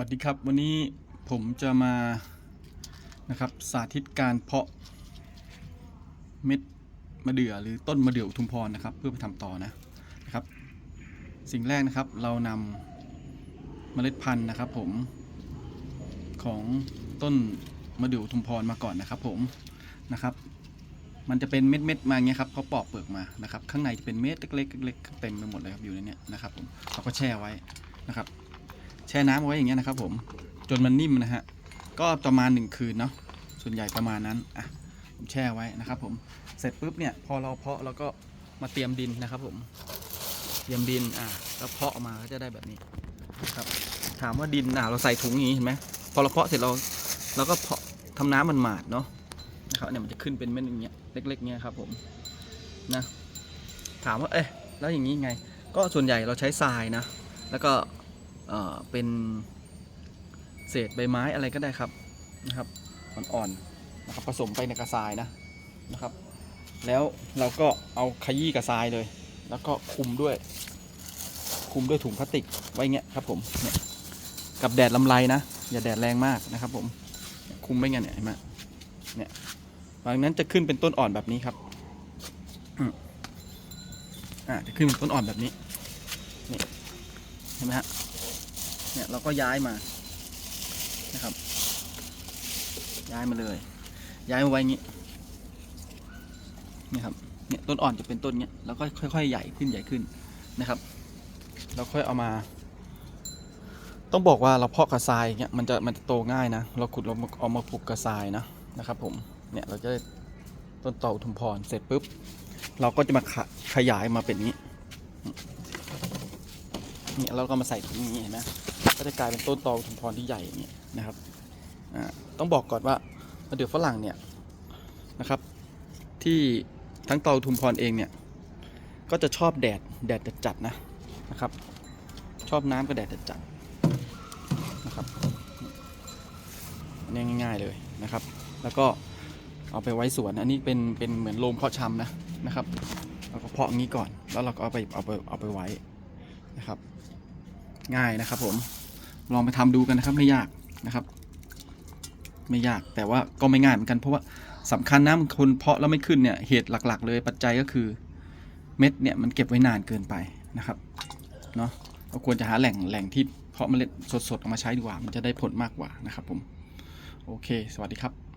วัสดีครับวันนี้ผมจะมานะครับสาธิตการเพาะเม็ดมะเดื่อหรือต้นมะเดื่ออุทุมพรนะครับ เพื่อไปทำต่อนะนะครับ สิ่งแรกนะครับเรานำเมล็ดพันธุ์นะครับ ผมของต้นมะเดื่ออุทุมพรมาก่อนนะครับ ผมนะครับ มันจะเป็นเม็ดเม็ดมาอย่างเงี้ยครับเขาปอกเปลือกมานะครับ ข้างในจะเป็นเม็ดเล็กๆเต็มไปหมดเลยครับอยู่ในนี้นะครับ ผมเราก็แช่ไว้นะครับ แช่น้ำเอาไว้อย่างเงี้ยนะครับ ผมจนมันนิ่มนะฮะก็ประมาณหนึ่งคืนเนาะส่วนใหญ่ประมาณนั้นอะผมแช่ไว้นะครับ ผมเสร็จปุ๊บเนี่ยพอเราเพาะเราก็มาเตรียมดินนะครับ ผมเตรียมดินอะแล้วเพาะออกมาก็จะได้แบบนี้ครับ ถามว่าดินอะเราใส่ถุงอย่างนี้เห็นไหมพอเราเพาะเสร็จเราเราก็เพาะทำน้ำมันหมาดเนาะนะครับเนี่ยมันจะขึ้นเป็นเม็ดอย่างเงี้ยเล็กๆเงี้ยครับ ผมนะถามว่าเอ๊ะแล้วอย่างนี้ไง ก็ส่วนใหญ่เราใช้ทรายนะ แล้วก็ เป็นเศษใบไม้อะไรก็ได้ครับนะครับอ่อนๆนะครับผสมไปในกระทรายนะนะครับ แล้วเราก็เอาขยี้กระทรายเลย แล้วก็คุมด้วย คุมด้วยถุงพลาสติกไว้เงี้ยครับผมเนี่ยกับแดดลำไรนะอย่าแดดแรงมากนะครับ ผมคุมไว้เงี้ยเนี่ยเห็นไหมเนี่ยหลังนั้นจะขึ้นเป็นต้นอ่อนแบบนี้ครับอ่าจะขึ้นเป็นต้นอ่อนแบบนี้นี่เห็นไหมฮะ เนี่ยเราก็ย้ายมานะครับ ย้ายมาเลย ย้ายมาไว้งี้นี่ครับเนี่ยต้นอ่อนจะเป็นต้นเนี้ยแล้วก็ค่อยๆใหญ่ขึ้นใหญ่ขึ้นนะครับเราค่อยเอามา ต้องบอกว่าเราเพาะกระทรายเงี้ยมันจะมันจะโตง่ายนะ เราขุดเราเอามาปลูกกระทรายนะนะครับ ผมเนี่ยเราจะได้ต้นเต่าทุมพรเสร็จปุ๊บ เราก็จะมาขขยายมาเป็นงนี้เนี่ยเราก็มาใส่ถุงนี้เห็นไหม ก็จะกลายเป็นต้นตออุทุมพรที่ใหญ่อย่างเงี้ยนะครับต้องบอกก่อนว่ามะเดื่อฝรั่งเนี่ยนะครับที่ทั้งตออุทุมพรเองเนี่ยก็จะชอบแดดแดดจัดๆนะนะครับ ชอบน้ำก็แดดจัดๆนะครับนนี้ง่าย ๆเลยนะครับ แล้วก็เอาไปไว้สวนอันนี้เป็นเป็นเหมือนโรงเพาะชำนะนะครับเราก็เพาะงี้ก่อนแล้วเราก็เอาไปเอาไปเอาไปไว้นะครับ ง่ายนะครับผม ลองไปทำดูกันนะครับ ไม่ยากนะครับ ไม่ยากแต่ว่าก็ไม่ง่ายเหมือนกันเพราะว่าสำคัญนะมันคนเพาะแล้วไม่ขึ้นเนี่ยเหตุหลัก ๆ เลยปัจจัยก็คือเม็ดเนี่ยมันเก็บไว้นานเกินไปนะครับเนาะเราควรจะหาแหล่งแหล่งที่เพาะเมล็ดสดๆออกมาใช้ดีกว่า มันจะได้ผลมากกว่านะครับผม โอเค สวัสดีครับ